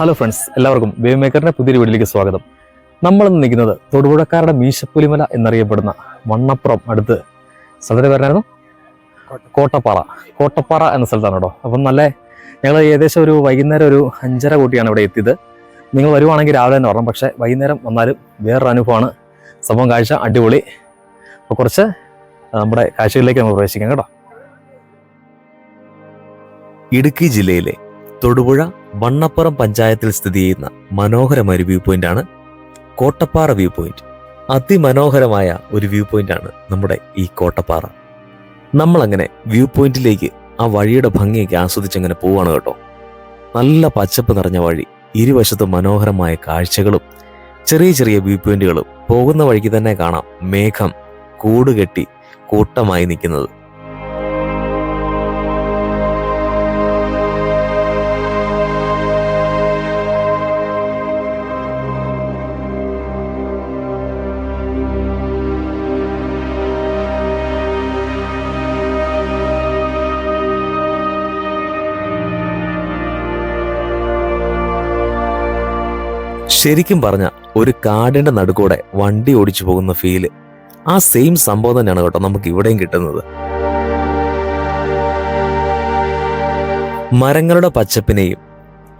Hello friends എല്ലാവർക്കും wave മേക്കറിന്റെ പുതിയൊരു വീട്ടിലേക്ക് സ്വാഗതം. നമ്മൾ ഇന്ന് നിൽക്കുന്നത് തൊടുപുഴക്കാരുടെ മീശപ്പുലിമല എന്നറിയപ്പെടുന്ന മണ്ണപ്പുറം അടുത്ത് സ്ഥലത്തിന് പേരായിരുന്നു കോട്ടപ്പാറ. കോട്ടപ്പാറ. എന്ന സ്ഥലത്താണ് കേട്ടോ അപ്പം നല്ല ഞങ്ങൾ ഏകദേശം ഒരു വൈകുന്നേരം ഒരു അഞ്ചര കൂട്ടിയാണ് ഇവിടെ എത്തിയത്. നിങ്ങൾ വരുവാണെങ്കിൽ രാവിലെ തന്നെ വരണം. പക്ഷേ വൈകുന്നേരം വന്നാലും വേറൊരു അനുഭവമാണ്. സംഭവം കാഴ്ച അടിപൊളി. അപ്പോൾ കുറച്ച് നമ്മുടെ കാഴ്ചകളിലേക്ക് നമ്മൾ പ്രവേശിക്കാം കേട്ടോ. ഇടുക്കി ജില്ലയിലെ തൊടുപുഴ വണ്ണപ്പുറം പഞ്ചായത്തിൽ സ്ഥിതി ചെയ്യുന്ന മനോഹരമായ വ്യൂ പോയിന്റ് ആണ് കോട്ടപ്പാറ വ്യൂ പോയിന്റ് അതിമനോഹരമായ ഒരു വ്യൂ പോയിന്റ് ആണ് നമ്മുടെ ഈ കോട്ടപ്പാറ. നമ്മൾ അങ്ങനെ വ്യൂ പോയിന്റിലേക്ക് ആ വഴിയുടെ ഭംഗിയൊക്കെ ആസ്വദിച്ചങ്ങനെ പോവാണ് കേട്ടോ. നല്ല പച്ചപ്പ് നിറഞ്ഞ വഴി ഇരുവശത്തും മനോഹരമായ കാഴ്ചകളും ചെറിയ ചെറിയ വ്യൂ പോയിന്റുകളും പോകുന്ന വഴിക്ക് തന്നെ കാണാം മേഘം കൂടുകെട്ടി കൂട്ടമായി നിൽക്കുന്നത്. ശരിക്കും പറഞ്ഞ ഒരു കാടിന്റെ നടുക്കൂടെ വണ്ടി ഓടിച്ചു പോകുന്ന ഫീൽ ആ സെയിം സംഭവം തന്നെയാണ് കേട്ടോ നമുക്ക് ഇവിടെയും കിട്ടുന്നത്. മരങ്ങളുടെ പച്ചപ്പിനെയും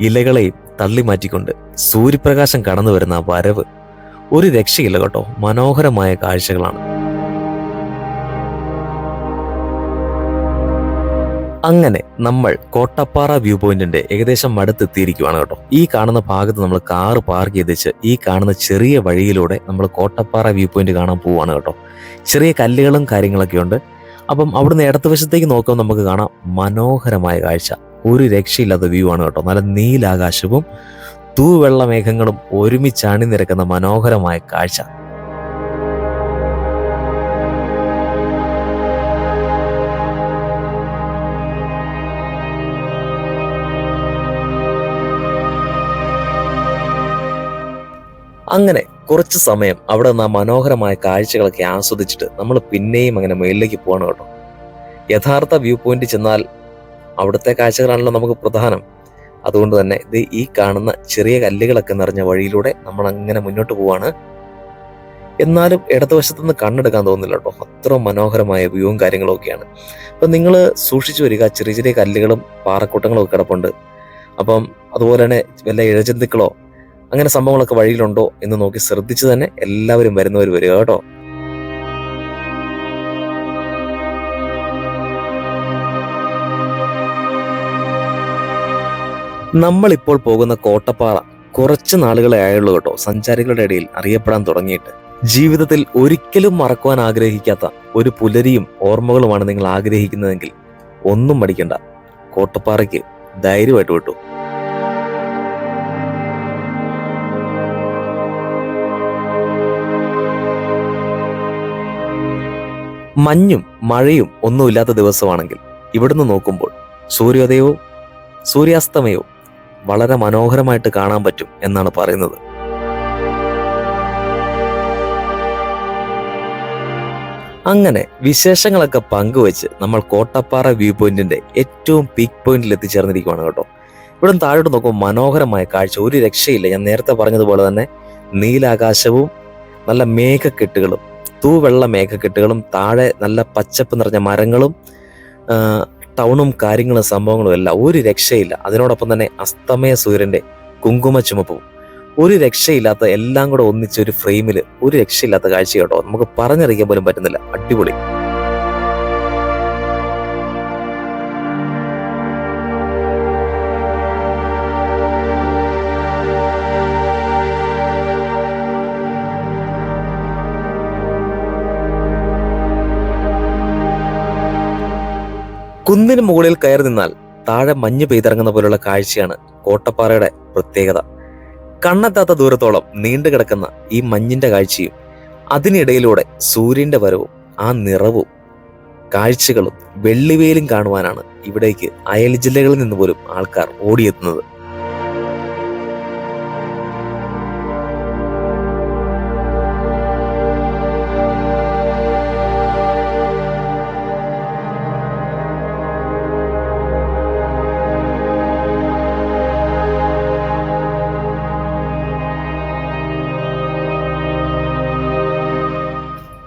ഇലകളെയും തള്ളി മാറ്റിക്കൊണ്ട് സൂര്യപ്രകാശം കടന്നു വരുന്ന വരവ് ഒരു രക്ഷയില്ല കേട്ടോ. മനോഹരമായ കാഴ്ചകളാണ്. അങ്ങനെ നമ്മൾ കോട്ടപ്പാറ വ്യൂ പോയിന്റിന്റെ ഏകദേശം മടുത്തെത്തിയിരിക്കുവാണ് കേട്ടോ. ഈ കാണുന്ന ഭാഗത്ത് നമ്മൾ കാറ് പാർക്ക് ചെയ്തിച്ച് ഈ കാണുന്ന ചെറിയ വഴിയിലൂടെ നമ്മൾ കോട്ടപ്പാറ വ്യൂ പോയിന്റ് കാണാൻ പോവുകയാണ് കേട്ടോ. ചെറിയ കല്ലുകളും കാര്യങ്ങളൊക്കെ ഉണ്ട്. അപ്പം അവിടുന്ന് ഇടതുവശത്തേക്ക് നോക്കുമ്പോൾ നമുക്ക് കാണാം മനോഹരമായ കാഴ്ച. ഒരു രക്ഷയില്ലാത്ത വ്യൂ ആണ് കേട്ടോ. നല്ല നീലാകാശവും തൂവെള്ള മേഘങ്ങളും ഒരുമിച്ച് നിരക്കുന്ന മനോഹരമായ കാഴ്ച. കുറച്ച് സമയം അവിടെ നിന്ന് ആ മനോഹരമായ കാഴ്ചകളൊക്കെ ആസ്വദിച്ചിട്ട് നമ്മൾ പിന്നെയും അങ്ങനെ മുകളിലേക്ക് പോകണം കേട്ടോ. യഥാർത്ഥ വ്യൂ പോയിന്റ് ചെന്നാൽ അവിടുത്തെ കാഴ്ചകളാണല്ലോ നമുക്ക് പ്രധാനം. അതുകൊണ്ട് തന്നെ ഇത് ഈ കാണുന്ന ചെറിയ കല്ലുകളൊക്കെ നിറഞ്ഞ വഴിയിലൂടെ നമ്മൾ അങ്ങനെ മുന്നോട്ട് പോവാണ്. എന്നാലും ഇടതുവശത്തുനിന്ന് കണ്ണെടുക്കാൻ തോന്നുന്നില്ല കേട്ടോ. അത്ര മനോഹരമായ വ്യൂവും കാര്യങ്ങളും ഒക്കെയാണ് അപ്പം നിങ്ങൾ സൂക്ഷിച്ചു വരിക ചെറിയ ചെറിയ കല്ലുകളും പാറക്കൂട്ടങ്ങളും ഒക്കെ കിടപ്പുണ്ട്. അപ്പം അതുപോലെ തന്നെ വല്ല ഇഴജന്തുക്കളോ അങ്ങനെ സംഭവങ്ങളൊക്കെ വഴിയിലുണ്ടോ എന്ന് നോക്കി ശ്രദ്ധിച്ചു തന്നെ എല്ലാവരും വരുന്നവർ വരിക കേട്ടോ. നമ്മളിപ്പോൾ പോകുന്ന കോട്ടപ്പാറ കുറച്ച് നാളുകളെ ആയുള്ളൂ കേട്ടോ. സഞ്ചാരികളുടെ ഇടയിൽ അറിയപ്പെടാൻ തുടങ്ങിയിട്ട്. ജീവിതത്തിൽ ഒരിക്കലും മറക്കുവാൻ ആഗ്രഹിക്കാത്ത ഒരു പുലരിയും ഓർമ്മകളുമാണ് നിങ്ങൾ ആഗ്രഹിക്കുന്നതെങ്കിൽ ഒന്നും മടിക്കണ്ട. കോട്ടപ്പാറയ്ക്ക് ധൈര്യമായിട്ട് വിട്ടു. മഞ്ഞും മഴയും ഒന്നുമില്ലാത്ത ദിവസമാണെങ്കിൽ ഇവിടുന്ന് നോക്കുമ്പോൾ സൂര്യോദയവും സൂര്യാസ്തമയവും വളരെ മനോഹരമായിട്ട് കാണാൻ പറ്റും എന്നാണ് പറയുന്നത്. അങ്ങനെ വിശേഷങ്ങളൊക്കെ പങ്കുവെച്ച് നമ്മൾ കോട്ടപ്പാറ വ്യൂ പോയിന്റിന്റെ ഏറ്റവും പീക്ക് പോയിന്റിൽ എത്തിച്ചേർന്നിരിക്കുകയാണ് കേട്ടോ. ഇവിടെ താഴോട്ട് നോക്കുമ്പോൾ മനോഹരമായ കാഴ്ച. ഒരു രക്ഷയില്ല. ഞാൻ നേരത്തെ പറഞ്ഞതുപോലെ തന്നെ നീലാകാശവും നല്ല മേഘക്കെട്ടുകളും തൂവെള്ള മേഘക്കെട്ടുകളും താഴെ നല്ല പച്ചപ്പ് നിറഞ്ഞ മരങ്ങളും ടൗണും കാര്യങ്ങളും സംഭവങ്ങളും എല്ലാം. ഒരു രക്ഷയില്ല. അതിനോടൊപ്പം തന്നെ അസ്തമയ സൂര്യന്റെ കുങ്കുമ ചുമപ്പും. ഒരു രക്ഷയില്ലാത്ത എല്ലാം കൂടെ ഒന്നിച്ച് ഒരു ഫ്രെയിമിൽ ഒരു രക്ഷയില്ലാത്ത കാഴ്ച കേട്ടോ. നമുക്ക് പറഞ്ഞറിയിക്കാൻ പോലും പറ്റുന്നില്ല. അടിപൊളി. കുന്നിന് മുകളിൽ കയറി നിന്നാൽ താഴെ മഞ്ഞ് പെയ്തിറങ്ങുന്ന പോലുള്ള കാഴ്ചയാണ് കോട്ടപ്പാറയുടെ പ്രത്യേകത. കണ്ണെത്താത്ത ദൂരത്തോളം നീണ്ടു കിടക്കുന്ന ഈ മഞ്ഞിന്റെ കാഴ്ചയും അതിനിടയിലൂടെ സൂര്യന്റെ വരവും ആ നിറവും കാഴ്ചകളും വെള്ളിവേലും കാണുവാനാണ് ഇവിടേക്ക് അയൽ ജില്ലകളിൽ നിന്ന് പോലും ആൾക്കാർ ഓടിയെത്തുന്നത്.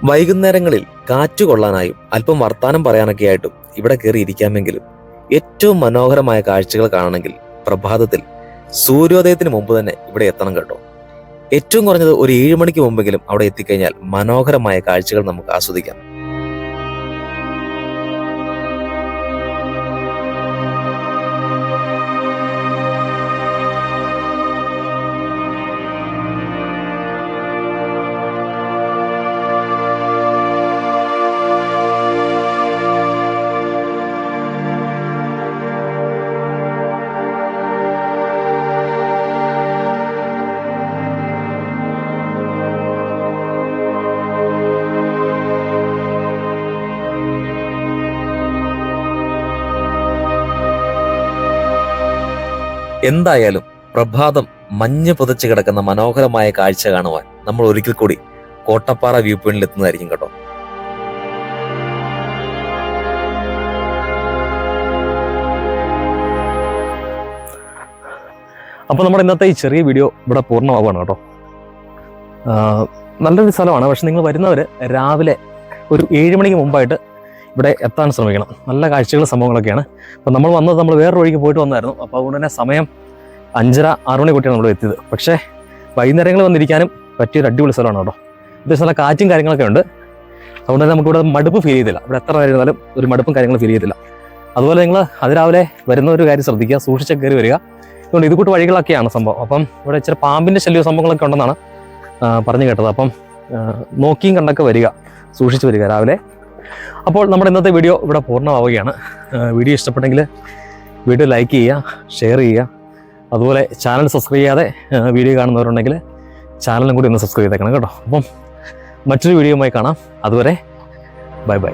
വൈകുന്നേരങ്ങളിൽ കാറ്റു കൊള്ളാനായും അല്പം വർത്തമാനം പറയാനൊക്കെ ആയിട്ടും ഇവിടെ കയറി ഇരിക്കാമെങ്കിലും ഏറ്റവും മനോഹരമായ കാഴ്ചകൾ കാണണമെങ്കിൽ പ്രഭാതത്തിൽ സൂര്യോദയത്തിന് മുമ്പ് തന്നെ ഇവിടെ എത്തണം കേട്ടോ. ഏറ്റവും കുറഞ്ഞത് ഒരു ഏഴ് മണിക്ക് മുമ്പെങ്കിലും അവിടെ എത്തിക്കഴിഞ്ഞാൽ മനോഹരമായ കാഴ്ചകൾ നമുക്ക് ആസ്വദിക്കാം. എന്തായാലും പ്രഭാതം മഞ്ഞ് പുതച്ചു കിടക്കുന്ന മനോഹരമായ കാഴ്ച കാണുവാൻ നമ്മൾ ഒരിക്കൽ കൂടി കോട്ടപ്പാറ വ്യൂ പോയിന്റിൽ എത്തുന്നതായിരിക്കും കേട്ടോ. അപ്പോൾ നമ്മുടെ ഇന്നത്തെ ഈ ചെറിയ വീഡിയോ ഇവിടെ പൂർണമാവുകയാണ് കേട്ടോ. നല്ലൊരു സ്ഥലമാണ്. പക്ഷെ നിങ്ങൾ വരുന്നവർ രാവിലെ ഒരു ഏഴ് മണിക്ക് മുമ്പായിട്ട് ഇവിടെ എത്താൻ ശ്രമിക്കണം. നല്ല കാഴ്ചകൾ സംഭവങ്ങളൊക്കെയാണ്. അപ്പോൾ നമ്മൾ വന്നത് നമ്മൾ വേറൊരു വഴിക്ക് പോയിട്ട് വന്നായിരുന്നു. അപ്പോൾ അതുകൊണ്ട് തന്നെ സമയം അഞ്ചര ആറ് മണി കൂട്ടിയാണ് നമ്മൾ എത്തിയത്. പക്ഷേ വൈകുന്നേരങ്ങളിൽ വന്നിരിക്കാനും പറ്റിയൊരു അടിപൊളി സ്ഥലമാണ് കേട്ടോ. അത്യാവശ്യം നല്ല കാറ്റും കാര്യങ്ങളൊക്കെ ഉണ്ട്. അതുകൊണ്ട് തന്നെ നമുക്കിവിടെ മടുപ്പ് ഫീൽ ചെയ്തില്ല. ഇവിടെ എത്ര നേരം ഒരു മടുപ്പും കാര്യങ്ങളും ഫീൽ ചെയ്തില്ല. അതുപോലെ നിങ്ങൾ അതിരാവിലെ വരുന്ന ഒരു കാര്യം ശ്രദ്ധിക്കുക. സൂക്ഷിച്ച കയറി വരിക. അതുകൊണ്ട് ഇത് കൂട്ട് വഴികളൊക്കെയാണ് സംഭവം. അപ്പം ഇവിടെ ഇച്ചിരി പാമ്പിന്റെ ശല്യ സംഭവങ്ങളൊക്കെ ഉണ്ടെന്നാണ് പറഞ്ഞു കേട്ടത്. അപ്പം നോക്കിയും കണ്ടൊക്കെ വരിക. സൂക്ഷിച്ച് വരിക രാവിലെ. അപ്പോൾ നമ്മുടെ ഇന്നത്തെ വീഡിയോ ഇവിടെ പൂർണമാവുകയാണ്. വീഡിയോ ഇഷ്ടപ്പെട്ടെങ്കിൽ വീഡിയോ ലൈക്ക് ചെയ്യുക ഷെയർ ചെയ്യുക. അതുപോലെ ചാനൽ സബ്സ്ക്രൈബ് ചെയ്യാതെ വീഡിയോ കാണുന്നവരുണ്ടെങ്കിൽ ചാനലും കൂടി ഒന്ന് സബ്സ്ക്രൈബ് ചെയ്തേക്കണം കേട്ടോ. അപ്പം മറ്റൊരു വീഡിയോയുമായി കാണാം. അതുവരെ ബൈ ബൈ.